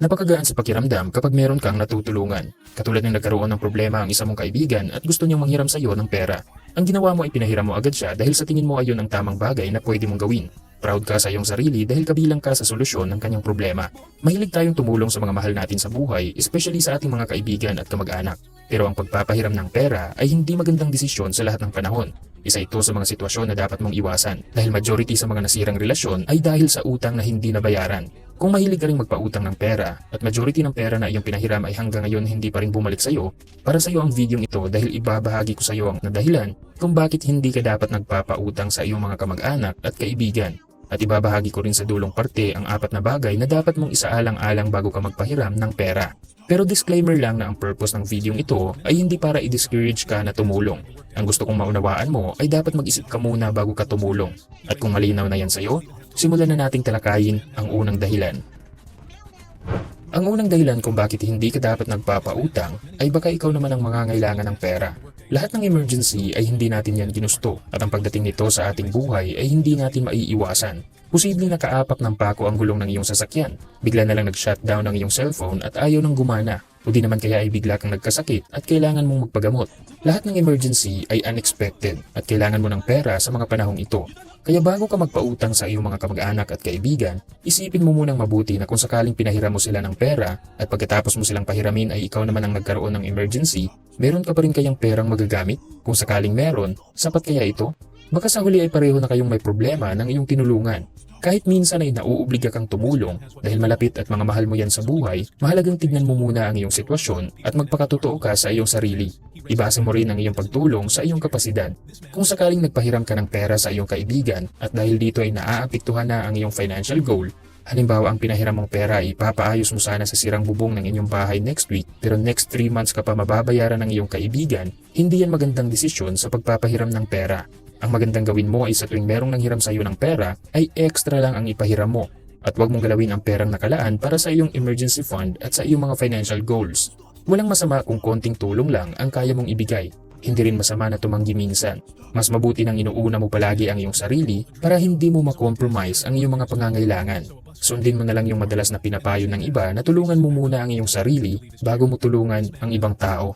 Napakagaan sa pakiramdam kapag meron kang natutulungan. Katulad ng nagkaroon ng problema ang isa mong kaibigan at gusto niyang manghiram sa iyo ng pera. Ang ginawa mo ay pinahiram mo agad siya dahil sa tingin mo ay yun ang tamang bagay na pwede mong gawin. Proud ka sa iyong sarili dahil kabilang ka sa solusyon ng kanyang problema. Mahilig tayong tumulong sa mga mahal natin sa buhay, especially sa ating mga kaibigan at kamag-anak. Pero ang pagpapahiram ng pera ay hindi magandang desisyon sa lahat ng panahon. Isa ito sa mga sitwasyon na dapat mong iwasan dahil majority sa mga nasirang relasyon ay dahil sa utang na hindi nabayaran. Kung mahilig ka ring magpautang ng pera at majority ng pera na iyong pinahiram ay hanggang ngayon hindi pa rin bumalik sa iyo, para sa iyo ang video ito dahil ibabahagi ko sa iyo ang dahilan kung bakit hindi ka dapat nagpapautang sa iyong mga kamag-anak at kaibigan. At ibabahagi ko rin sa dulong parte ang apat na bagay na dapat mong isaalang-alang bago ka magpahiram ng pera. Pero disclaimer lang na ang purpose ng video ito ay hindi para i-discourage ka na tumulong. Ang gusto kong maunawaan mo ay dapat mag-isip ka muna bago ka tumulong. At kung malinaw na yan sa'yo, simulan na nating talakayin ang unang dahilan. Ang unang dahilan kung bakit hindi ka dapat nagpapautang ay baka ikaw naman ang mangangailangan ng pera. Lahat ng emergency ay hindi natin yan ginusto at ang pagdating nito sa ating buhay ay hindi natin maiiwasan. Posibleng nakaapak ng pako ang gulong ng iyong sasakyan. Bigla na lang nag-shutdown ang iyong cellphone at ayaw nang gumana. O di naman kaya ay bigla kang nagkasakit at kailangan mong magpagamot. Lahat ng emergency ay unexpected at kailangan mo ng pera sa mga panahong ito. Kaya bago ka magpautang sa iyong mga kamag-anak at kaibigan, isipin mo munang mabuti na kung sakaling pinahiram mo sila ng pera at pagkatapos mo silang pahiramin ay ikaw naman ang nagkaroon ng emergency, meron ka pa rin kayang perang magagamit? Kung sakaling meron, sapat kaya ito? Baka sa huli ay pareho na kayong may problema ng iyong tinulungan. Kahit minsan ay nauobliga kang tumulong dahil malapit at mga mahal mo yan sa buhay, mahalagang tignan mo muna ang iyong sitwasyon at magpakatotoo ka sa iyong sarili. Ibasa mo rin ang iyong pagtulong sa iyong kapasidad. Kung sakaling nagpahiram ka ng pera sa iyong kaibigan at dahil dito ay naaapektuhan na ang iyong financial goal, Halimbawa, ang pinahiram mong pera ay ipapaayos mo sana sa sirang bubong ng inyong bahay next week pero next 3 months ka pa mababayaran ng iyong kaibigan, hindi yan magandang desisyon sa pagpapahiram ng pera. Ang magandang gawin mo ay sa tuwing merong nanghiram sa iyo ng pera ay extra lang ang ipahiram mo at huwag mong galawin ang perang nakalaan para sa iyong emergency fund at sa iyong mga financial goals. Walang masama kung konting tulong lang ang kaya mong ibigay. Hindi rin masama na tumanggi minsan. Mas mabuti nang inuuna mo palagi ang iyong sarili para hindi mo makompromise ang iyong mga pangangailangan. Sundin mo na lang yung madalas na pinapayo ng iba na tulungan mo muna ang iyong sarili bago mo tulungan ang ibang tao.